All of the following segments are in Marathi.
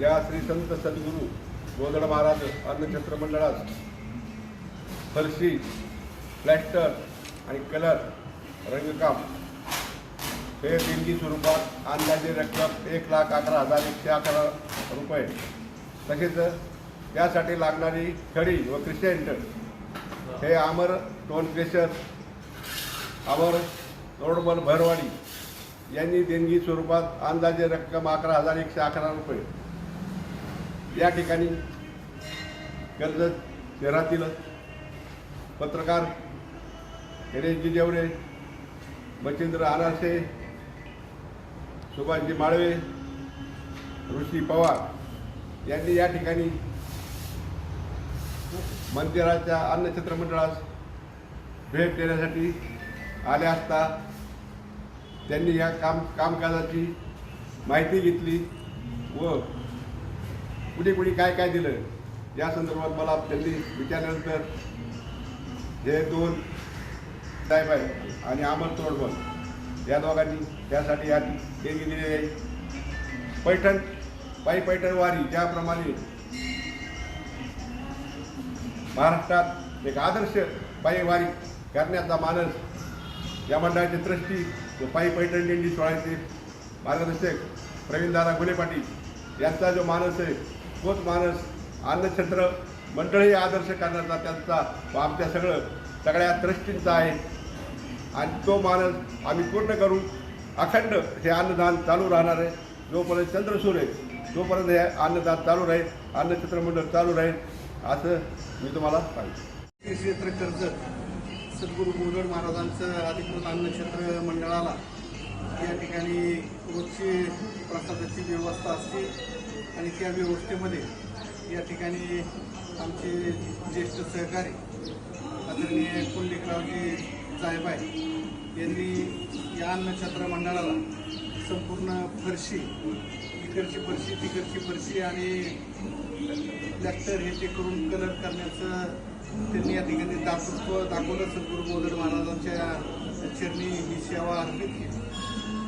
या श्री संत सद्गुरू गोंधळ महाराज अन्नछत्र मंडळात फरशी प्लॅस्टर आणि कलर रंगकाम हे देणगी स्वरूपात अंदाजे रक्कम एक लाख अकरा हजार एकशे अकरा रुपये. तसेच त्यासाठी लागणारी खडी व क्रिसेंट हे अमर टोन क्रेशर अमर रोडबल भरवाडी यांनी देणगी स्वरूपात अंदाजे रक्कम अकरा हजार एकशे अकरा रुपये. या ठिकाणी कर्जत शहरातील पत्रकार गणेशजी जेवरे मच्छिंद्र आरासे सुभाषजी माळवे ऋषी पवार यांनी या ठिकाणी मंदिराच्या अन्नछत्र मंडळास भेट देण्यासाठी आले असता त्यांनी या काम कामकाजाची माहिती घेतली व कुठे कुठे काय काय दिलं या संदर्भात मला त्यांनी विचारल्यानंतर हे दोन साहेब आहेत आणि अमर तोडबल या दोघांनी त्यासाठी या देणगी दिलेली आहे. पैठण पायी पैठण वारी ज्याप्रमाणे महाराष्ट्रात एक आदर्श पायी वारी करण्याचा मानस या मंडळाचे ट्रस्टी पायी पैठण दिंडी सोहळ्याचे मार्गदर्शक प्रवीणदादा गुले पाटील यांचा जो मानस आहे तोच माणूस अन्नछत्र मंडळही आदर्श करण्याचा त्यांचा व आमच्या सगळं सगळ्या दृष्टींचा आहे. आणि तो मानस आम्ही पूर्ण करू अखंड हे अन्नदान चालू राहणार आहे. जोपर्यंत चंद्रसूर आहे तोपर्यंत हे अन्नदान चालू राहील अन्नछत्र मंडळ चालू राहील असं मी तुम्हाला सांगतो. क्षेत्र कर्ज सद्गुरू गोदड महाराजांचं अधिकृत अन्नक्षेत्र मंडळाला या ठिकाणी रोजची प्रसादाची व्यवस्था असते. आणि त्या व्यवस्थेमध्ये या ठिकाणी आमचे ज्येष्ठ सहकारी आदरणीय साहेब जायबाय यांनी या अन्नछत्र मंडळाला संपूर्ण फरशी इकडची फरशी तिकडची फरशी आणि प्लॅस्टर हे ते करून कलर करण्याचं त्यांनी या ठिकाणी दातृत्व दाखवलं. सद्गुरू बोधड महाराजांच्या चरणी ही सेवा अर्पित केली.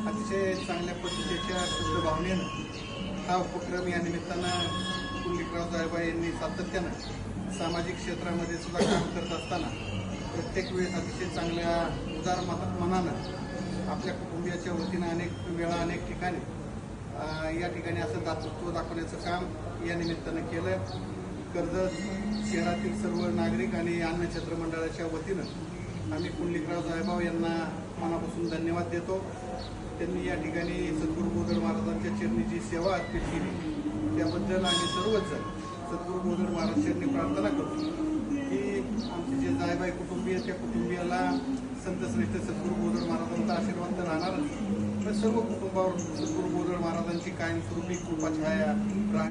अतिशय चांगल्या पद्धतीच्या शुद्ध भावनेनं हा उपक्रम या निमित्तानं पुंडलिकराव जायबा यांनी सातत्यानं सामाजिक क्षेत्रामध्ये सुद्धा काम करत असताना प्रत्येक वेळेस अतिशय चांगल्या उदार मनानं आपल्या कुटुंबियाच्या वतीनं अनेक वेळा अनेक ठिकाणी या ठिकाणी असं दातृत्व दाखवण्याचं काम या निमित्तानं केलं. कर्जत शहरातील सर्व नागरिक आणि अन्नछत्र मंडळाच्या वतीनं आम्ही पुंडलिकराव साहेबराव यांना मनापासून धन्यवाद देतो. त्यांनी या ठिकाणी सद्गुरू बोधड महाराजांच्या चरणीची सेवा अर्पित केली. त्याबद्दल आम्ही सर्वच सद्गुरू बोधड महाराज चरणी प्रार्थना करतो. की आमचे जे जायबाई कुटुंबीय त्या कुटुंबियाला संतश्रेष्ठ सद्गुरू बोधड महाराजांचा आशीर्वाद तर राहणारच. पण सर्व कुटुंबावर सद्गुरू बोधड महाराजांची कायमस्वरूपी कृपा छाया राह